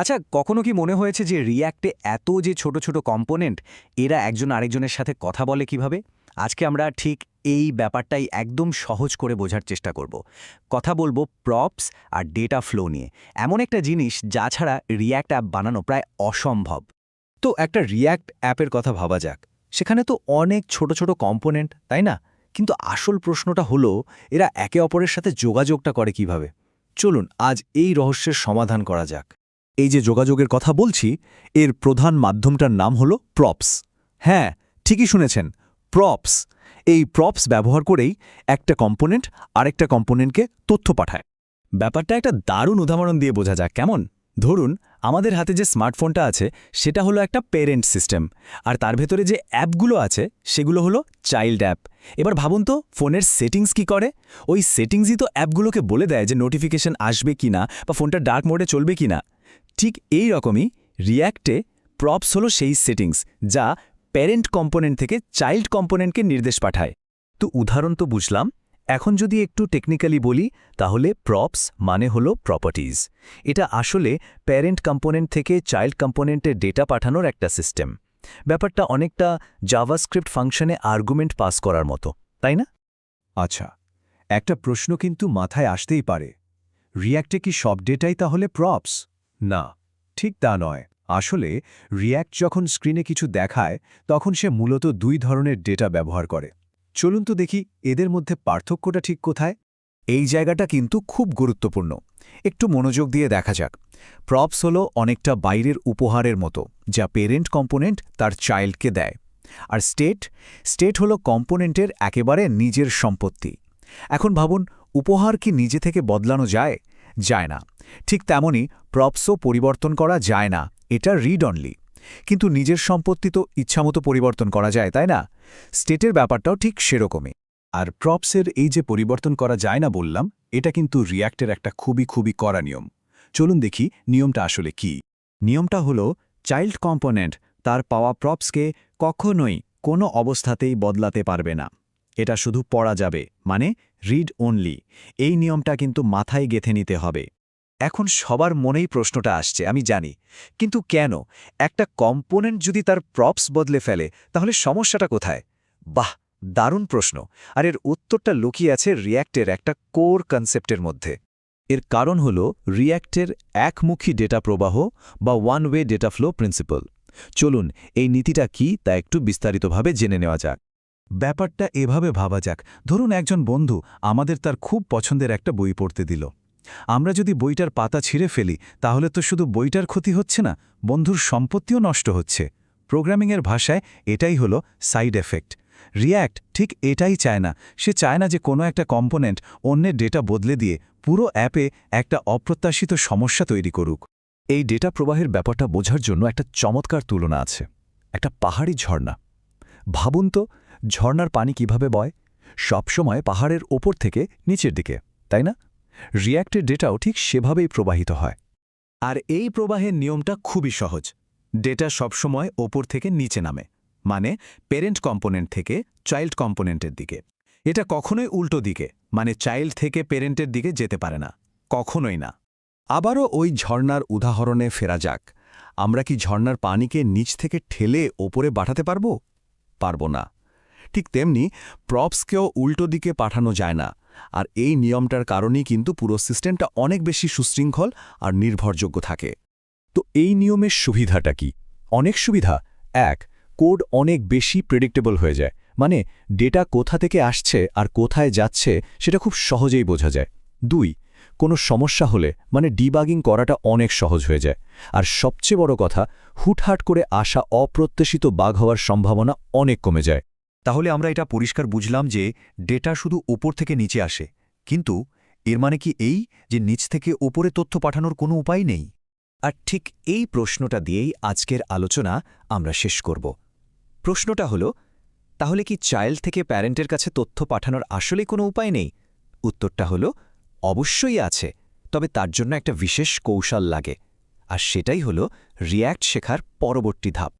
আচ্ছা কখনো কি মনে হয়েছে যে রিয়্যাক্টে এত যে ছোট ছোট কম্পোনেন্ট, এরা একজন আরেকজনের সাথে কথা বলে কীভাবে? আজকে আমরা ঠিক এই ব্যাপারটাই একদম সহজ করে বোঝার চেষ্টা করব। কথা বলব প্রপস আর ডেটা ফ্লো নিয়ে। এমন একটা জিনিস যা ছাড়া রিয়্যাক্ট অ্যাপ বানানো প্রায় অসম্ভব। তো একটা রিয়্যাক্ট অ্যাপের কথা ভাবা যাক। সেখানে তো অনেক ছোট ছোট কম্পোনেন্ট, তাই না? কিন্তু আসল প্রশ্নটা হলো, এরা একে অপরের সাথে যোগাযোগটা করে কীভাবে? চলুন আজ এই রহস্যের সমাধান করা যাক। এই যে যোগাযোগের কথা বলছি, এর প্রধান মাধ্যমটার নাম হলো প্রপস। হ্যাঁ ঠিকই শুনেছেন, প্রপস। এই প্রপস ব্যবহার করেই একটা কম্পোনেন্ট আরেকটা কম্পোনেন্টকে তথ্য পাঠায়। ব্যাপারটা একটা দারুণ উদাহরণ দিয়ে বোঝা যাক, কেমন? ধরুন, আমাদের হাতে যে স্মার্টফোনটা আছে, সেটা হলো একটা পেরেন্ট সিস্টেম, আর তার ভেতরে যে অ্যাপগুলো আছে, সেগুলো হলো চাইল্ড অ্যাপ। এবার ভাবুন তো, ফোনের সেটিংস কি করে? ওই সেটিংসই তো অ্যাপগুলোকে বলে দেয় যে নোটিফিকেশন আসবে কি না বা ফোনটা ডার্ক মোডে চলবে কি না ঠিক এই রকমই রিয়্যাক্টে প্রপস হলো সেই সেটিংস যা প্যারেন্ট কম্পোনেন্ট থেকে চাইল্ড কম্পোনেন্টকে নির্দেশ পাঠায়। তো উদাহরণ তো বুঝলাম, এখন যদি একটু টেকনিক্যালি বলি, তাহলে প্রপস মানে হলো প্রপার্টিজ এটা আসলে প্যারেন্ট কম্পোনেন্ট থেকে চাইল্ড কম্পোনেন্টের ডেটা পাঠানোর একটা সিস্টেম ব্যাপারটা অনেকটা জাভাস্ক্রিপ্ট ফাংশনে আর্গুমেন্ট পাস করার মতো, তাই না? আচ্ছা একটা প্রশ্ন কিন্তু মাথায় আসতেই পারে। রিয়্যাক্টে কি সব ডেটাই তাহলে প্রপস না, ঠিক তা নয়। আসলে রিয়্যাক্ট যখন স্ক্রিনে কিছু দেখায়, তখন সে মূলত দুই ধরনের ডেটা ব্যবহার করে। চলুন তো দেখি এদের মধ্যে পার্থক্যটা ঠিক কোথায়? এই জায়গাটা কিন্তু খুব গুরুত্বপূর্ণ। একটু মনোযোগ দিয়ে দেখা যাক। প্রপস হলো অনেকটা বাইরের উপহারের মতো, যা পেরেন্ট কম্পোনেন্ট তার চাইল্ডকে দেয়। আর স্টেট? স্টেট হলো কম্পোনেন্টের একেবারে নিজের সম্পত্তি। এখন ভাবুন, উপহার কি নিজে থেকে বদলানো যায়? যায় না। ঠিক তেমনই প্রপসও পরিবর্তন করা যায় না, এটা রিড অনলি কিন্তু নিজের সম্পত্তি তো ইচ্ছামতো পরিবর্তন করা যায়, তাই না? স্টেটের ব্যাপারটাও ঠিক সেরকমই। আর প্রপসের এই যে পরিবর্তন করা যায় না বললাম, এটা কিন্তু রিয়্যাক্টের একটা খুবই খুবই কড়া নিয়ম। চলুন দেখি নিয়মটা আসলে কি। নিয়মটা হলো চাইল্ড কম্পোনেন্ট তার পাওয়া প্রপসকে কখনোই কোনো অবস্থাতেই বদলাতে পারবে না। এটা শুধু পড়া যাবে মানে রিড অনলি এই নিয়মটা কিন্তু মাথায় গেথে নিতে হবে। এখন সবার মনেই প্রশ্নটা আসছে, আমি জানি। কিন্তু কেন? একটা কম্পোনেন্ট যদি তার প্রপস বদলে ফেলে, তাহলে সমস্যাটা কোথায়? বাহ, দারুণ প্রশ্ন। আর এর উত্তরটা লুকিয়ে আছে রিয়্যাক্টের একটা কোর কনসেপ্টের মধ্যে। এর কারণ হল রিয়্যাক্টের একমুখী ডেটা প্রবাহ বা one way data flow principle চলুন, এই নীতিটা কি তা একটু বিস্তারিতভাবে জেনে নেওয়া যাক। ব্যাপারটা এভাবে ভাবা যাক। ধরুন একজন বন্ধু আমাদের তার খুব পছন্দের একটা বই পড়তে দিল। আমরা যদি বইটার পাতা ছিঁড়ে ফেলি, তাহলে তো শুধু বইটার ক্ষতি হচ্ছে না, বন্ধুর সম্পত্তিও নষ্ট হচ্ছে। প্রোগ্রামিংয়ের ভাষায় এটাই হলো সাইড এফেক্ট। রিয়্যাক্ট ঠিক এটাই চায় না। সে চায় না যে কোনো একটা কম্পোনেন্ট অন্যের ডেটা বদলে দিয়ে পুরো অ্যাপে একটা অপ্রত্যাশিত সমস্যা তৈরি করুক। এই ডেটা প্রবাহের ব্যাপারটা বোঝার জন্য একটা চমৎকার তুলনা আছে। একটা পাহাড়ি ঝর্ণা। ভাবুন তো ঝর্ণার পানি কীভাবে বয়? সবসময় পাহাড়ের ওপর থেকে নিচের দিকে, তাই না? রিয়্যাক্টের ডেটাও ঠিক সেভাবেই প্রবাহিত হয়। আর এই প্রবাহের নিয়মটা খুবই সহজ। ডেটা সবসময় ওপর থেকে নিচে নামে মানে পেরেন্ট কম্পোনেন্ট থেকে চাইল্ড কম্পোনেন্টের দিকে। এটা কখনোই উল্টো দিকে মানে চাইল্ড থেকে পেরেন্টের দিকে যেতে পারে না, কখনোই না। আবারও ওই ঝর্ণার উদাহরণে ফেরা যাক। আমরা কি ঝর্ণার পানিকে নিচ থেকে ঠেলে ওপরে পাঠাতে পারব? পারব না। ঠিক তেমনি প্রপসকেও উল্টো দিকে পাঠানো যায় না। আর এই নিয়মটার কারণেই কিন্তু পুরো সিস্টেমটা অনেক বেশি সুশৃঙ্খল আর নির্ভরযোগ্য থাকে। তো এই নিয়মের সুবিধাটা কি? অনেক সুবিধা। এক, কোড অনেক বেশি প্রেডিক্টেবল হয়ে যায়। মানে ডেটা কোথা থেকে আসছে আর কোথায় যাচ্ছে সেটা খুব সহজেই বোঝা যায়। দুই, কোনো সমস্যা হলে মানে ডিবাগিং করাটা অনেক সহজ হয়ে যায়। আর সবচেয়ে বড় কথা, হুটহাট করে আসা অপ্রত্যাশিত বাঘ হওয়ার সম্ভাবনা অনেক কমে যায়। তাহলে আমরা এটা পরিষ্কার বুঝলাম যে ডেটা শুধু ওপর থেকে নিচে আসে, কিন্তু এর মানে কি এই যে নিচ থেকে ওপরে তথ্য পাঠানোর কোনো উপায় নেই? আর ঠিক এই প্রশ্নটা দিয়েই আজকের আলোচনা আমরা শেষ করব। প্রশ্নটা হলো, তাহলে কি চাইল্ড থেকে প্যারেন্টের কাছে তথ্য পাঠানোর আসলে কোনো উপায় নেই? উত্তরটা হলো, অবশ্যই আছে, তবে তার জন্য একটা বিশেষ কৌশল লাগে, আর সেটাই হলো রিয়্যাক্ট শেখার পরবর্তী ধাপ।